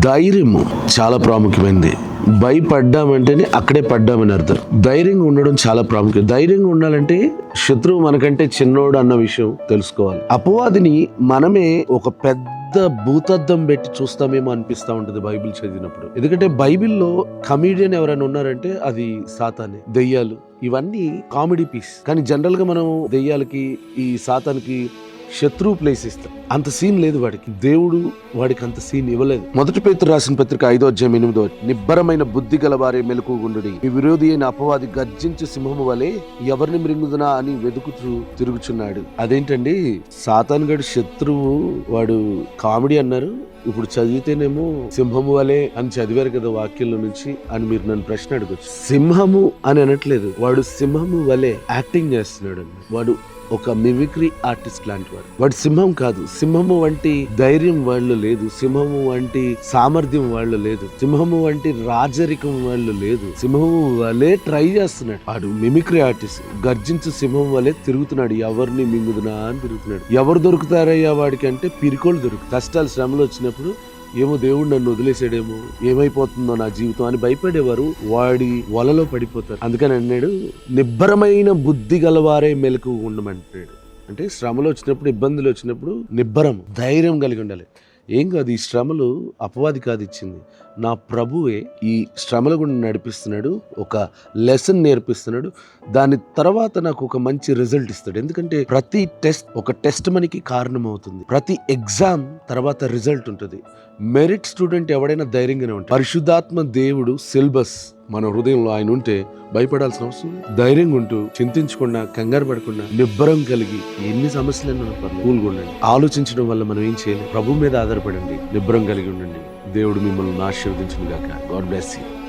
ధైర్యము చాలా ప్రాముఖ్యమైనది భయపడ్డామంటేనే అక్కడే పడ్డామని అర్థం. ధైర్యంగా ఉండడం చాలా ప్రాముఖ్యం. ధైర్యంగా ఉండాలంటే శత్రువు మనకంటే చిన్నోడు అన్న విషయం తెలుసుకోవాలి. అపవాదిని మనమే ఒక పెద్ద భూతద్దం పెట్టి చూస్తామేమో అనిపిస్తా ఉంటుంది బైబిల్ చదివినప్పుడు. ఎందుకంటే బైబిల్లో కమీడియన్ ఎవరైనా ఉన్నారంటే అది సాతానే దెయ్యాలు. ఇవన్నీ కామెడీ పీస్. కానీ జనరల్గా మనం దెయ్యాలకి ఈ సాతానికి శత్రువు ప్లేస్ ఇస్తాడు. అంత సీన్ లేదు వాడికి. దేవుడు వాడికి అంత సీన్ ఇవ్వలేదు. మొదటి పేరు రాసిన పత్రిక ఐదో అధ్యాయం ఎనిమిదో నిబ్బరమైన బుద్ధి గలవారే మెలకుగుండుడి ఈ విరోధి అయిన అపవాది గర్జించు సింహము వలె ఎవరిని మృంగుదునా అని వెతుకుతూ తిరుగుచున్నాడు. అదేంటండి? సాతాన్ గడు శత్రువు వాడు కామెడీ అన్నారు. ఇప్పుడు చదివితేనేమో సింహము వలె అని చదివారు కదా వాక్యంలో నుంచి అని మీరు నన్ను ప్రశ్న అడగచ్చు. సింహము అని అనట్లేదు. వాడు సింహము వలె యాక్టింగ్ చేస్తున్నాడు వాడు ఒక మిమిక్రీ ఆర్టిస్ట్ లాంటి వాడు వాడు సింహం కాదు. సింహము వంటి ధైర్యం వాళ్ళు లేదు. సింహము వంటి సామర్థ్యం వాళ్ళు లేదు. సింహము వంటి రాజరికం వాళ్ళు లేదు. సింహము వలే ట్రై చేస్తున్నాడు. వాడు మిమిక్రీ ఆర్టిస్ట్ గర్జించు సింహం వలె తిరుగుతున్నాడు. ఎవరిని మింగుదునా అని తిరుగుతున్నాడు. ఎవరు దొరుకుతారయ్యా వాడికి అంటే పిరికోళ్ళు దొరుకు కష్టాలు శ్రమలు వచ్చినప్పుడు ఏమో దేవుడు నన్ను వదిలేసాడేమో ఏమైపోతుందో నా జీవితం అని భయపడేవారు. వాడి వలలో పడిపోతారు. అందుకని అన్నాడు నిబ్బరమైన బుద్ధి గలవారే మెలకు ఉండమంటాడు. అంటే శ్రమలు వచ్చినప్పుడు ఇబ్బందులు వచ్చినప్పుడు నిబ్బరం ధైర్యం కలిగి ఉండాలి. ఏం కాదు ఈ శ్రమలు అపవాది కాదు ఇచ్చింది. నా ప్రభువే ఈ శ్రమల గుండా నడిపిస్తున్నాడు ఒక లెసన్ నేర్పిస్తున్నాడు. దాని తర్వాత నాకు ఒక మంచి రిజల్ట్ ఇస్తాడు. ఎందుకంటే ప్రతి టెస్ట్ ఒక టెస్ట్ మనకి కారణం అవుతుంది ప్రతి ఎగ్జామ్ తర్వాత రిజల్ట్ ఉంటుంది. మెరిట్ స్టూడెంట్ ఎవడైనా ధైర్యంగానే ఉంటాడు. పరిశుద్ధాత్మ దేవుడు సిలబస్ మన హృదయంలో ఆయన ఉంటే భయపడాల్సిన అవసరం ధైర్యంగా ఉంటూ చింతించకుండా కంగారు పడకుండా నిబ్బరం కలిగి ఎన్ని సమస్యలైనా పర్లేదు. ఆలోచించడం వల్ల మనం ఏం చేయలేం? ప్రభు మీద ఆధారపడండి. నిబ్బరం కలిగి ఉండండి. దేవుడు మిమ్మల్ని ఆశీర్వదించుగాక గాడ్ బ్లెస్ యూ.